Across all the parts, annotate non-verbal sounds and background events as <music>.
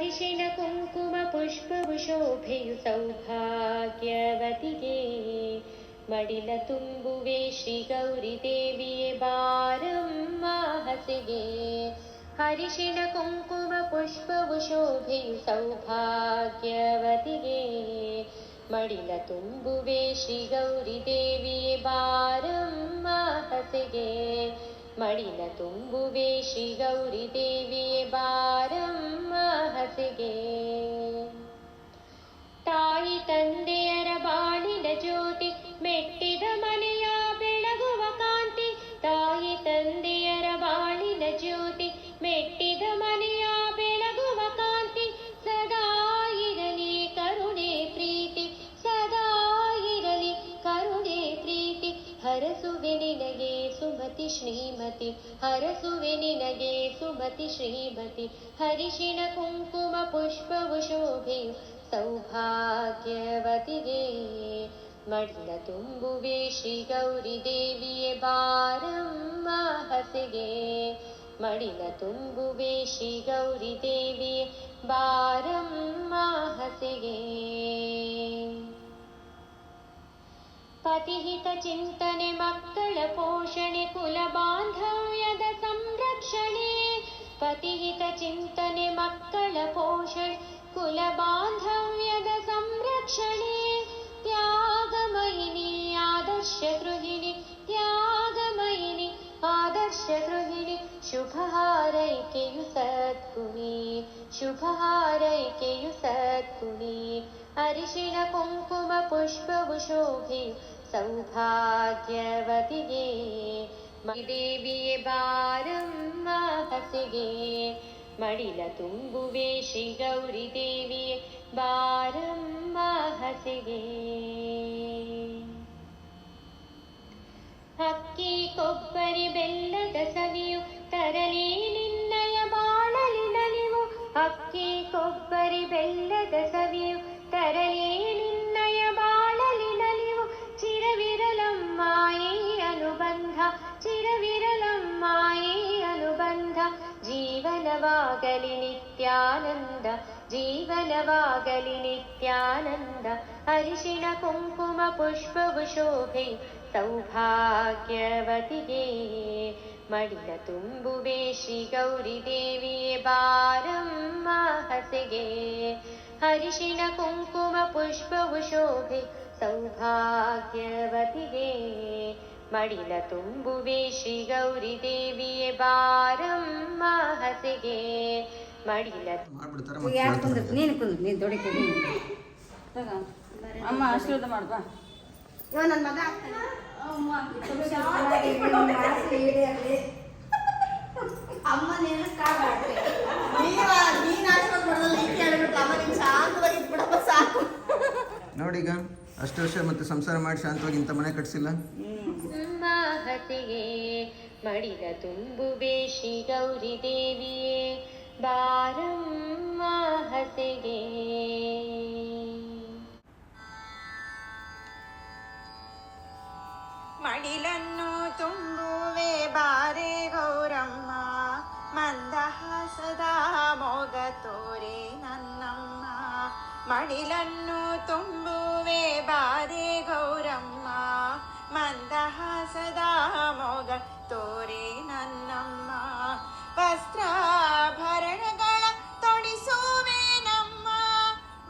ಅರಿಶಿಣ ಕುಂಕುಮ ಪುಷ್ಪವು ಶೋಭೆಯು ಸೌಭಾಗ್ಯವತಿಗೆ ಮಡಿಲ ತುಂಬುವೆ ಶ್ರೀ ಗೌರಿ ದೇವಿಯೇ ಬಾರಮ್ಮ ಹಸಿಗೆ ಹರಿಶಿಣ ಕುಂಕುಮ ಪುಷ್ಪವು ಶೋಭೆಯು ಸೌಭಾಗ್ಯವತಿಗೆ ಮಡಿಲ ತುಂಬುವೆ ಶ್ರೀ ಗೌರಿ ದೇವಿಯೇ ಬಾರಮ್ಮ ಹಸಿಗೆ ಮಡಿಲ ತುಂಬುವೆ ಶ್ರೀ ಗೌರಿ ದೇವಿಯೇ ಬಾರಮ್ಮ ಹಸಿಗೆ ತಾಯಿ ತಂದೆಯರ ಬಾಳಿನ ಜ್ಯೋತಿ ಶ್ರೀಮತಿ ಹರಸುವೆ ನಿನಗೆ ಸುಮತಿ ಶ್ರೀಮತಿ. ಹರಿಶಿಣ ಕುಂಕುಮ ಪುಷ್ಪವು ಶೋಭೆಯು ಸೌಭಾಗ್ಯವತಿಗೆ. ಮಡ್ಲ ತುಂಬುವೆ ಶ್ರೀ ಗೌರಿ ದೇವಿಯೇ ಬಾರಮ್ಮ ಹಸಿಗೆ. ಮಡಿಲ ತುಂಬುವೆ ಶ್ರೀ ಗೌರಿ ದೇವಿಯೇ ಬಾರಮ್ಮ ಹಸಿಗೆ. पतिहितचिन्तने मक्कळपोषणे कुलबान्धव्यद संरक्षणे पतिहितचिन्तने मक्कळपोषणे कुलबान्धव्यद संरक्षणे त्यागमयिनि आदर्शदृहिणि त्यागमयिनि शुभहारैकेयु शुभहारैकेयुसत्पुरि शुभहारैकेयु सत्पुणि ಶುಭ ಶುಭ ಅರಿಶಿಣ ಕುಂಕುಮ ಪುಷ್ಪವು ಶೋಭೆಯು ಸೌಭಾಗ್ಯವತಿಗೆ. ದೇವಿಯೇ ಬಾರಮ್ಮ ಹಸಿಗೆ ಮಡಿಲ ತುಂಬುವೆ ಶ್ರೀ ಗೌರಿ ದೇವಿಯೇ ಬಾರಮ್ಮ ಹಸಿಗೆ ಅಕ್ಕಿ ಕೊಬ್ಬರಿ, ಬೆಲ್ಲದ ಸವಿಯು ತರಲಿ ನಿನ್ನಯ ಬಾಳಲಿ ನಲಿವು ಅಕ್ಕಿ ಕೊಬ್ಬರಿ, ಬೆಲ್ಲದ ಸವಿಯು ತರಲಿ ನಿನ್ನಯ ಬಾಳಲಿ ನಲಿವು ಚಿರವಿರಲಮ್ಮ ಈ ಅನುಬಂಧ ಚಿರವಿರಲಮ್ಮ ಈ ಅನುಬಂಧ ಜೀವನವಾಗಲಿ ನಿತ್ಯಾನಂದ ಜೀವನವಾಗಲಿ ನಿತ್ಯಾನಂದ ಅರಿಶಿಣ ಕುಂಕುಮ ಪುಷ್ಪವು ಶೋಭೆ ಸೌಭಾಗ್ಯವತಿಗೆ ಮಡಿಲ ತುಂಬುವೆ ಶ್ರೀ ಗೌರಿ ದೇವಿಯೇ ಬಾರಮ್ಮ ಹಸಿಗೆ ಹರಿಶಿಣ ಕುಂಕುಮ ಪುಷ್ಪವು ಶೋಭೆ ಸೌಭಾಗ್ಯವತಿಗೆ. ಮಡಿಲ ತುಂಬುವೆ ಶ್ರೀ ಗೌರಿ ದೇವಿಯ ಬಾರಮ್ಮ ಹಸಿಗೆ. ಮಡಿಲ ನೀನು ಕುಂದ್ರ ನೀನು ತಗ ಅಮ್ಮ ಆಶೀರ್ವಾದ ಮಾಡ್ಬಾ. ಇವ ನನ್ನ ಮಗ. ಅಮ್ಮ ನೀನು ಕಾಪಾಡ್ತೆ. ನೀವ <laughs> ನೋಡಿ ಈಗ ಅಷ್ಟು ವರ್ಷ ಮತ್ತೆ ಸಂಸಾರ ಮಾಡಿ ಶಾಂತವಾಗಿ ಇಂಥ ಮನೆ ಕಟ್ಸಿಲ್ಲ? ಅಮ್ಮ ಮಡಿದ ಮಡಿಲ ಬೇಷಿ ಗೌರಿ ದೇವಿಯೇ ಬಾರಮ್ಮ ಹಸೆಗೆ. ಮಡಿಲನ್ನು ತುಂಬುವೆ ಬಾರೆ ಗೌರಮ್ಮ ಮಂದಹಾಸದ ಮಡಿಲನ್ನು ತುಂಬುವೆ ಬಾರೆ ಗೌರಮ್ಮ ಮಂದಹಾಸದ ಮೊಗ ತೋರೆ ನನ್ನಮ್ಮ ವಸ್ತ್ರಾಭರಣಗಳ ತೊಡಿಸುವೆ ನಮ್ಮ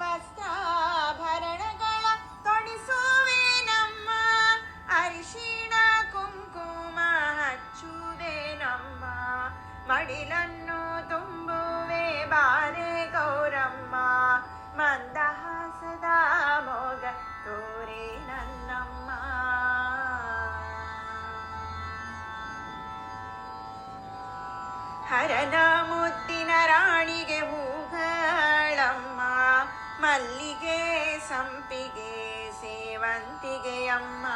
ವಸ್ತ್ರಾಭರಣಗಳ ತೊಡಿಸುವೆ ನಮ್ಮ ಅರಿಶಿಣ ಕುಂಕುಮ ಹಚ್ಚುವೆ ನಮ್ಮ ಮಡಿಲನ್ನು ತುಂಬುವೆ ಬಾರೆ ಗೌರಮ್ಮ ಮಂದಹಾಸದ ಮೊಗ ತೋರೆ ನನ್ನಮ್ಮ. ಹರನ ಮುದ್ದಿನ ರಾಣಿಗೆ ಹೂಗಳಮ್ಮ ಮಲ್ಲಿಗೆ ಸಂಪಿಗೆ ಸೇವಂತಿಗೆಯಮ್ಮ.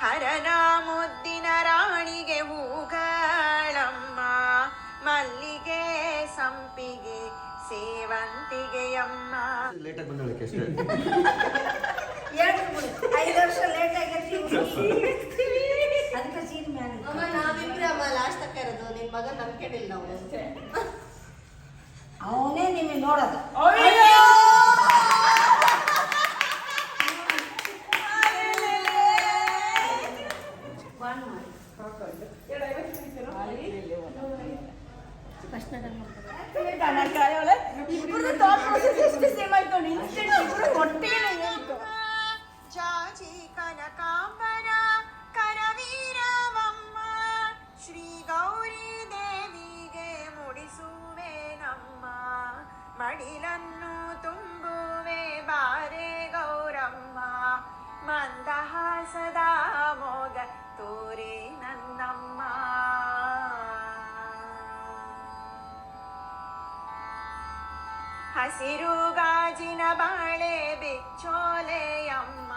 ಹರನ ರಾಣಿಗೆ ಹೂಗಳಮ್ಮ ಮಲ್ಲಿಗೆ ಸಂಪಿಗೆ ಸೇವಂತಿಗೆಯಮ್ಮ. ಲೇಟಾಗಿ ಬಂದಳಕ್ಕೆ ಅಷ್ಟೇ. ಐದು ವರ್ಷ ಲೇಟ್ ಆಗೈತಿ ಅದಕ್ಕೆ ಸೀರೆ ಮ್ಯಾನ್ ಅಮ್ಮ ನಾವಿಬ್ರೆ ಅಮ್ಮ ಲಾಸ್ಟ್ ತಕ್ಕ ಇರೋದು. ನಿನ್ ಮಗ ನಾವು ಅವನೇ ನಿಮಗೆ ನೋಡೋದು. ಜಾಜಿ ಕನಕಾಂಬರ ಕರವೀರವಮ್ಮ ಶ್ರೀ ಗೌರಿ ದೇವಿಗೆ ಮುಡಿಸುವೆ ನಮ್ಮ ಮಡಿಲನ್ನು ತುಂಬುವೆ ಬಾರೆ ಗೌರಮ್ಮ ಮಂದಹಾಸದ ಮೋಗ ತೋರೆ ನನ್ನಮ್ಮ ಹಸಿರು ಗಾಜಿನ ಬಾಳೆ ಬಿಚ್ಚೋಲೆಯಮ್ಮ,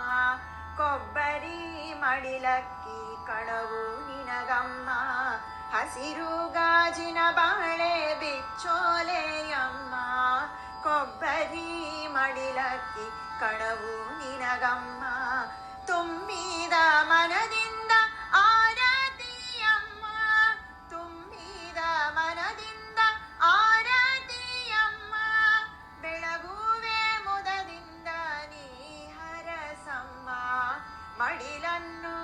ಕೊಬ್ಬರಿ ಮಡಿಲಕ್ಕಿ ಕಣವು ನಿನಗಮ್ಮ ಹಸಿರು ಗಾಜಿನ ಬಾಳೆ ಬಿಚ್ಚೋಲೆಯಮ್ಮ, ಕೊಬ್ಬರಿ ಮಡಿಲಕ್ಕಿ ಕಣವು ನಿನಗಮ್ಮ, ತುಂಬಿದ ಮನದಿಂದ ಮಡಿಲನ್ನು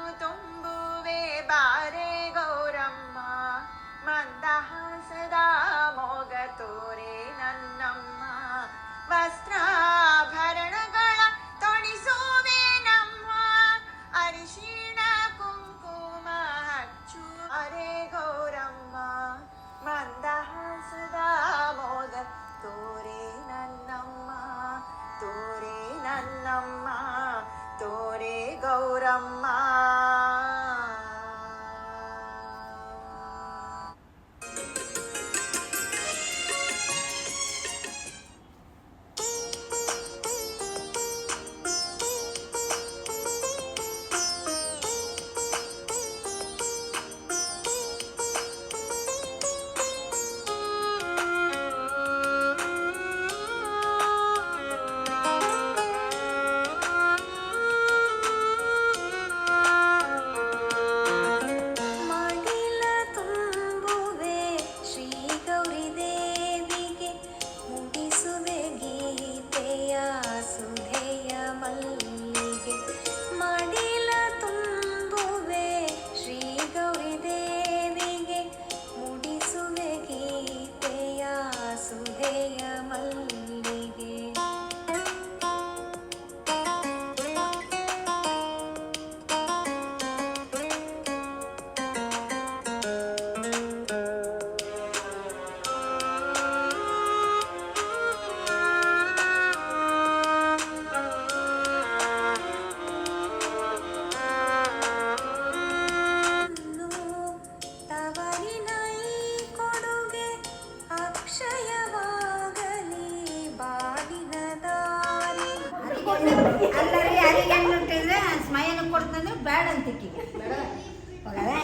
ಅಲ್ಲರಿ ಯಾರಿಗೆ ಹೆಂಗ್ ಹುಟ್ಟಿದ್ರೆ ಸ್ಮಯನ ಕೊಡ್ತಂದ್ರೆ ಬೇಡ ಅಂತ ಇಕ್ಕಿಗೆ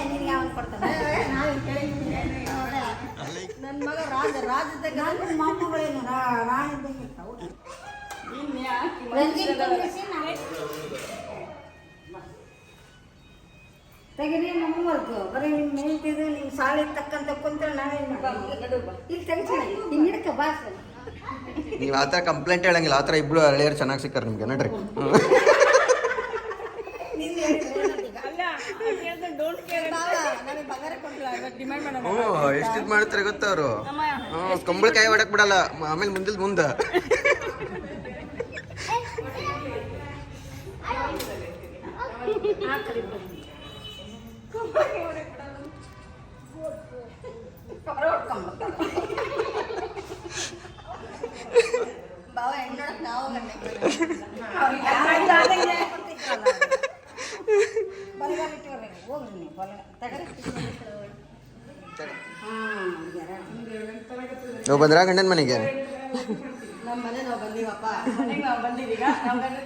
ನಿನಗೆ ಯಾವ ಕೊಡ್ತಾನೆ? ನನ್ನ ಮಗ ರಾಜ ರಾಜದಾಗ ಮೊಮ್ಮಗಳೇನು ರಾಣಿದ್ದಂಗೆ ತೆಗಿರಿ ನಮ್ಮ ವರ್ಕು ಬರೀ ನಿಮ್ಮ ಹೇಳ್ತಿದ್ರೆ ನಿಮ್ಮ ಸಾಲಿ ತಕ್ಕಂತ ಕುಂತ್ರೆ ನಾವೇನು ಇಲ್ಲಿ ತೆಗಿಸಿ ಹಿಂಗೆ ಹಿಡ್ಕ ಬಾಸ್ ನೀವು ಆ ಥರ ಕಂಪ್ಲೇಂಟ್ ಹೇಳಂಗಿಲ್ಲ. ಆ ಥರ ಇಬ್ರು ಹಳೆಯರು ಚೆನ್ನಾಗಿ ಸಿಕ್ಕಾರ ನಿಮ್ಗೆ. ನಡ್ರಿ ಹ್ಞೂ ಎಷ್ಟು ಇದು ಮಾಡ್ತಾರೆ ಗೊತ್ತಾ ಅವರು? ಹ್ಞೂ ಕಂಬಳಕಾಯಿ ಹೊಡಕ್ ಬಿಡಲ್ಲ. ಆಮೇಲೆ ಮುಂದಿಲ್ ಮುಂದೆ. ನೀವು ಬಂದ್ರಾ ಗಂಡನ ಮನೆಗೆ? ನಮ್ಮ ಮನೆ ನಾವು ಬಂದೀವಪ್ಪ. ಮನೆಗೆ ನಾವು ಬಂದಿದ್ದೀಗ ನಾವು ಗಂಡನ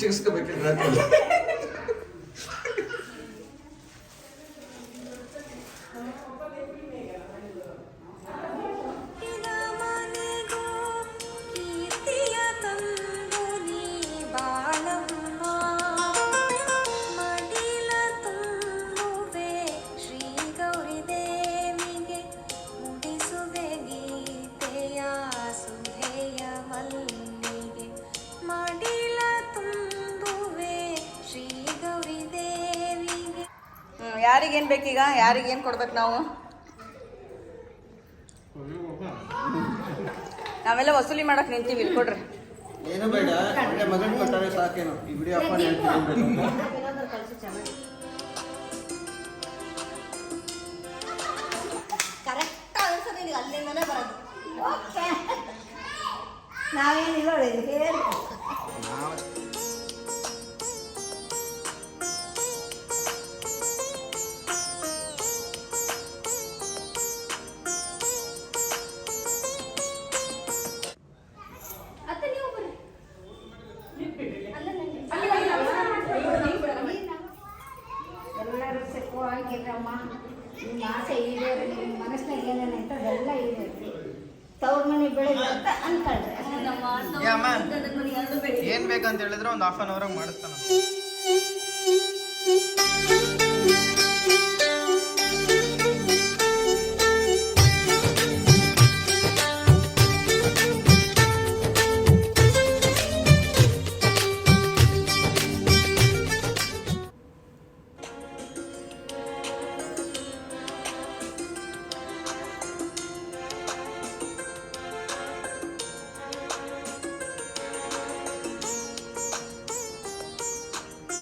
జ్యూస్ కి బకెట్ రాదు ಯಾರಿಗೇನು ಬೇಕೀಗ? ಯಾರಿಗೇನು ಕೊಡ್ಬೇಕು ನಾವು? ನಾವೆಲ್ಲ ವಸೂಲಿ ಮಾಡಕ್ ನಿಂತೀವಿ ಇಲ್ಲಿ ಕೊಡ್ರಿ ಏನು ಬೇಡ ಒಳ್ಳೆ ಮಗನ್ ಕೊಟ್ಟರೆ ಸಾಕೇನು. ಈ ವಿಡಿಯೋ ಅಪ್ಪ ಹೇಳ್ತೀನಿ. ಕರೆಕ್ಟ್ ಆನ್ಸರ್ ನಿನಗೆ ಅಲ್ಲಿಂದನೇ ಬರೋದು. ಓಕೆ. ನಾವೇನಿಲ್ಲ ಹೇಳಿ. ಸುಖವಾಗಿರಮ್ಮ ನಿಮ್ಮ ಆಸೆ ಈಡೇರಿ ನಿಮ್ಮ ಮನಸ್ಸಿನಾಗ ಐತೆ ಅದೆಲ್ಲ ಈಡೇರಿ ತವ್ರ ಮನೆ ಬೆಳಿಗ್ಗೆ ಅಂತ ಅನ್ಕೊಳ್ರಿ ಏನ್ ಬೇಕಂತ ಹೇಳಿದ್ರೆ ಒಂದು ಹಾಫ್ ಅನ್ ಅವರ್ ಮಾಡಿಸ್ತಾನ